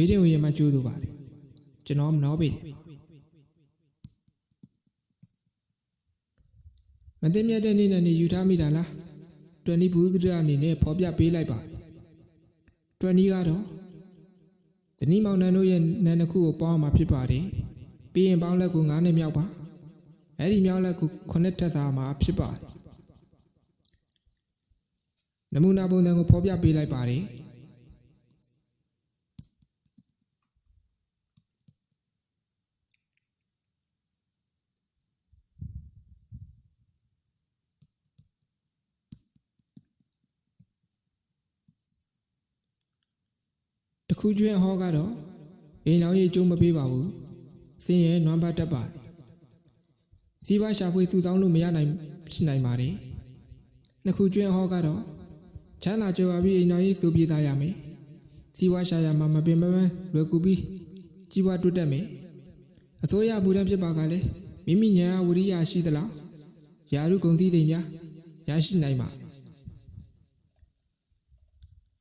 ဘေးတင်ဝင်ရမှကျိုးသူပါလေကျွန်တော်မနှောပေမသိမြတ်တဲ့နေ့နဲ့နေယူထားမိတာလား20ဘူးဒရအနေနဲ့ဖော်ပြပေးလိုက်ပါ20ကတော့ဇနီးမောင်နှံတို့ရဲ့နာနှစ်ခုကိုပေါင်းအောင်မှာဖြစ်ပါတယ်ပြီးရင်ပေါင်းလက်ကို9နဲ့မြောက်ပါအဲ့ဒီမြောက်လက်ကို9ထပ်စားမှာဖြစ်ပါတယ်နမူနာပုံစံကိုဖော်ပြပေးလိုက်ပါတယ် တ ခုကျွင်းဟောကတော့အိမ်အောင်ရေးကျုံမပေးပါဘူးစင်းရဲ့နွမ်းပတ်တက်ပါတယ်စီးပွားရှာဖွေစုဆောင်းလို့မရနိုင်ဖြစ်နိုင်ပါတယ်နှစ်ခုကျွင်းဟောကတော့ချမ်းသာကြွယ်ဝပြီးအိမ်အောင်ရေးဆိုပြေးသားရမယ်စီးပွားရှာရမှာမပင်မပန်းလွယ်ကူပြီးကြီးပွားတိုးတက်မယ်အစိုးရဘူတန်းဖြစ်ပါကလည်းမိမိညာဝရိယရှိသလားယာရုဂုံသီးတွေများရရှိနိုင်ပါ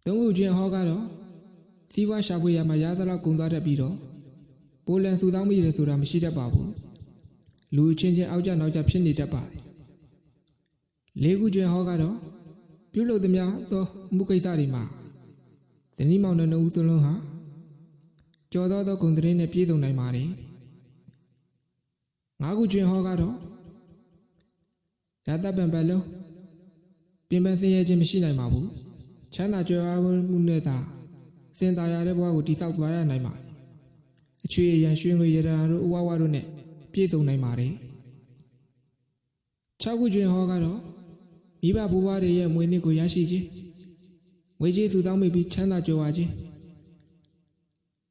သုံးခုကျွင်းဟောကတော့ စီးပွားရှာဖွေရမှာရသလောက်ကုန်သွားတတ်ပြီးတော့ပိုလန်စုဆောင်းမိတယ်ဆိုတာမရှိတတ်ပါဘူးလူအချင်းချင်းအောက်ကြနောက်ကြဖြစ်နေတတ်ပါတယ်လေးခုကျွဲဟောကတော့ပြုလုပ်သမျှသောမှုကိစ္စတွေမှာဇနီးမောင်နှံနှစ်ဦးစလုံးဟာကြော်သောသောဂုံသတင်းနဲ့ပြည့်စုံနိုင်ပါတယ်ငါးခုကျွဲဟောကတော့ရတပံပတ်လုံးပြင်ပန်းစင်းရဲခြင်းမရှိနိုင်ပါဘူးချမ်းသာကြွယ်ဝမှုနဲ့သာ စင်သာရတဲ့ဘဝကိုတည်ဆောက်သွားရနိုင်ပါတယ်။အချွေအရန်ရွှေငွေရတနာတို့အဝဝတို့နဲ့ပြည့်စုံနိုင်ပါတယ်။၆ခုကျွင်ဟောကတော့မိဘဘိုးဘွားတွေရဲ့မွေးနေ့ကိုရရှိခြင်းငွေကြေးစုဆောင်းမိပြီးချမ်းသာကြွယ်ဝခြင်း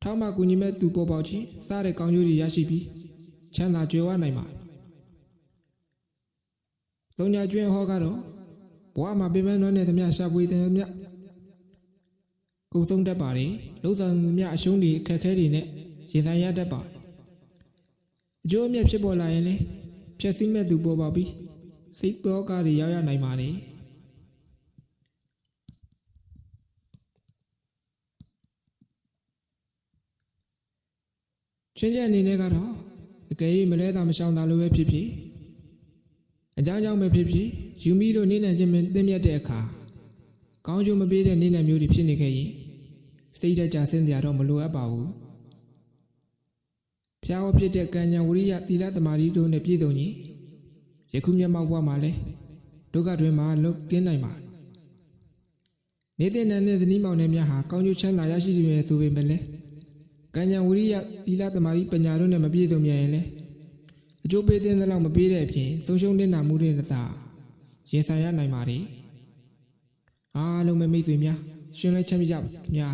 ထောက်မှကူညီမဲ့သူပေါ်ပေါက်ခြင်းစတဲ့ကောင်းကျိုးတွေရရှိပြီးချမ်းသာကြွယ်ဝနိုင်ပါတယ်။သုံးညာကျွင်ဟောကတော့ဘဝမှာပြင်းပန်းတဲ့သမျှရှာဖွေတဲ့သမျှ ကုံဆုံးတတ်ပါတယ်လုံဆောင်မြအရှုံးတွေအခက်အခဲတွေနဲ့ရင်ဆိုင်ရတတ်ပါတယ်အကျိုးအမြတ်ဖြစ်ပေါ်လာရင်လည်းဖြည့်ဆည်းမဲ့သူပေါ်ပေါက်ပြီးစိတ်တော်ကားတွေရောက်ရနိုင်ပါတယ်ချင်းချက်အနေနဲ့ကတော့အကယ်၍မလဲတာမရှောင်တာလိုပဲဖြစ်ဖြစ်အကြောင်းကြောင့်ပဲဖြစ်ဖြစ်ယူမီတို့နေနိုင်ခြင်းမသိမြတ်တဲ့အခါ ကောင်းကျိုးမပေးတဲ့နေ့နဲ့မျိုးတွေဖြစ်နေခဲ့ရင်စိတ်ဓာတ်ကြဆင်းကြတော့မလိုအပ်ပါဘူးဖျားဝဖြစ်တဲ့ကံညာဝရိယသီလသမာဓိတို့နဲ့ပြည့်စုံရင်ယခုမျက်မှောက်ဘဝမှာလဲဒုက္ခတွင်မှာလွတ်ကင်းနိုင်ပါနေတဲ့နန်းတဲ့ဇနီးမောင်နှံများဟာကောင်းကျိုးချမ်းသာရရှိနေတယ်ဆိုပေမဲ့လည်းကံညာဝရိယသီလသမာဓိပညာတို့နဲ့မပြည့်စုံမြန်ရင်လည်းအကျိုးပေးတဲ့လောက်မပေးတဲ့အပြင်သုံးရှုံးနေတာမှုတွေနဲ့သာရင်ဆိုင်ရနိုင်ပါတယ် အားလုံးပဲမိတ်ဆွေများရှင်လဲချမ်းမြေ့ကြပါခင်ဗျာ